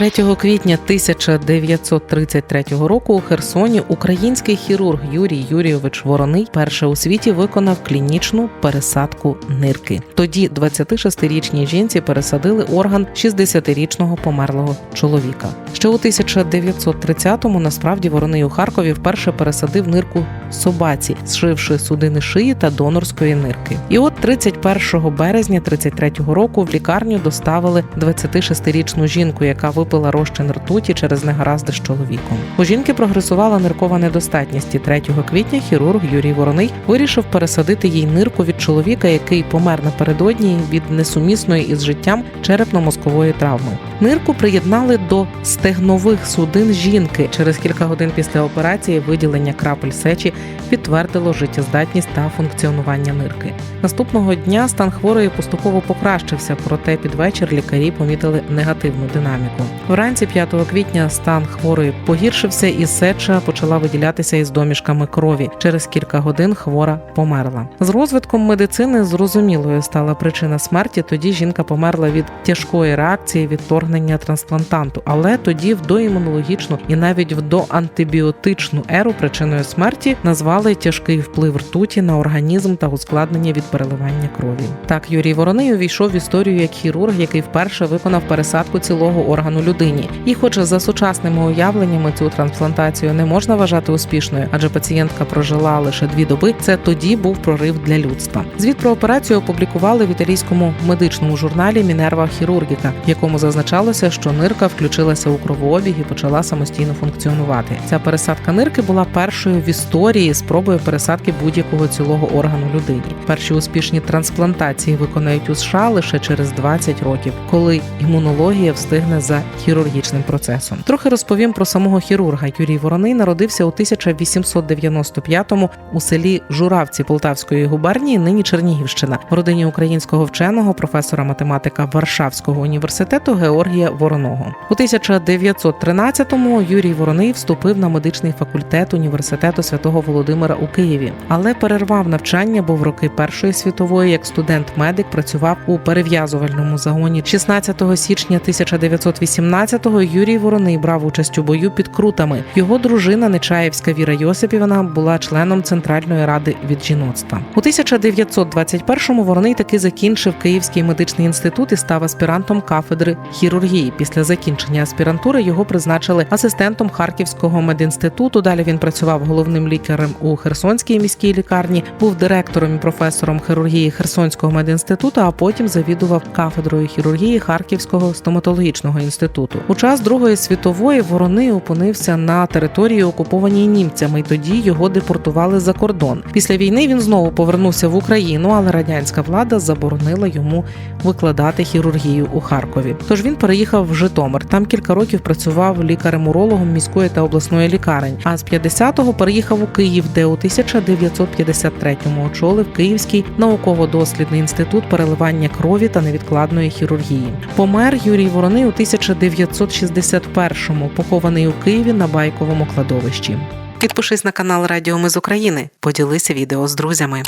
3 квітня 1933 року у Херсоні український хірург Юрій Юрійович Вороний перше у світі виконав клінічну пересадку нирки. Тоді 26-річній жінці пересадили орган 60-річного померлого чоловіка. Ще у 1930-му насправді Вороний у Харкові вперше пересадив нирку собаці, зшивши судини шиї та донорської нирки. І от 31 березня 33-го року в лікарню доставили 26-річну жінку, яка випила розчин ртуті через негаразди з чоловіком. У жінки прогресувала ниркова недостатність. І 3 квітня хірург Юрій Вороний вирішив пересадити їй нирку від чоловіка, який помер напередодні від несумісної із життям черепно-мозкової травми. Нирку приєднали до стегнових судин жінки. Через кілька годин після операції виділення крапель сечі підтвердило життєздатність та функціонування нирки. Наступного дня стан хворої поступово покращився, проте під вечір лікарі помітили негативну динаміку. Вранці 5 квітня стан хворої погіршився, і сеча почала виділятися із домішками крові. Через кілька годин хвора померла. З розвитком медицини зрозумілою стала причина смерті. Тоді жінка померла від тяжкої реакції відторгнення трансплантанту, але тоді в доімунологічну і навіть в доантибіотичну еру причиною смерті назвали тяжкий вплив ртуті на організм та ускладнення від переливання крові. Так Юрій Вороний увійшов в історію як хірург, який вперше виконав пересадку цілого органу людині. І, хоч за сучасними уявленнями цю трансплантацію не можна вважати успішною, адже пацієнтка прожила лише дві доби. Це тоді був прорив для людства. Звіт про операцію опублікували в італійському медичному журналі Мінерва Хірургіка, в якому зазначалося, що нирка включилася у кровообіг і почала самостійно функціонувати. Ця пересадка нирки була першою в історії спробою пересадки будь-якого цілого органу людині. Перші успішні трансплантації виконають у США лише через 20 років, коли імунологія встигне за хірургічним процесом. Трохи розповім про самого хірурга. Юрій Вороний народився у 1895-му у селі Журавці Полтавської губернії, нині Чернігівщина, в родині українського вченого, професора математика Варшавського університету Георгія Вороного. У 1913-му Юрій Вороний вступив на медичний факультет університету святого Володимира у Києві, але перервав навчання, бо в роки Першої світової як студент-медик працював у перев'язувальному загоні. 16 січня 1918-го Юрій Вороний брав участь у бою під Крутами. Його дружина Нечаєвська Віра Йосипівна була членом Центральної ради від жіноцтва. У 1921-му Вороний таки закінчив Київський медичний інститут і став аспірантом кафедри хірургії. Після закінчення аспірантури його призначили асистентом Харківського медінституту. Далі він працював головним лікарем у Херсонській міській лікарні, був директором і професором хірургії Херсонського медінституту, а потім завідував кафедрою хірургії Харківського стоматологічного інституту. У час Другої світової Вороний опинився на території, окупованій німцями, і тоді його депортували за кордон. Після війни він знову повернувся в Україну, але радянська влада заборонила йому викладати хірургію у Харкові. Тож він переїхав в Житомир. Там кілька років працював лікарем-урологом міської та обласної лікарень. А з 50-го переїхав у Київ, де у 1953-му очолив Київський науково-дослідний інститут переливання крові та невідкладної хірургії. Помер Юрій Вороний у 1961-му, похований у Києві на байковому кладовищі. Підпишись на канал Радіо Ми з України. Поділися відео з друзями.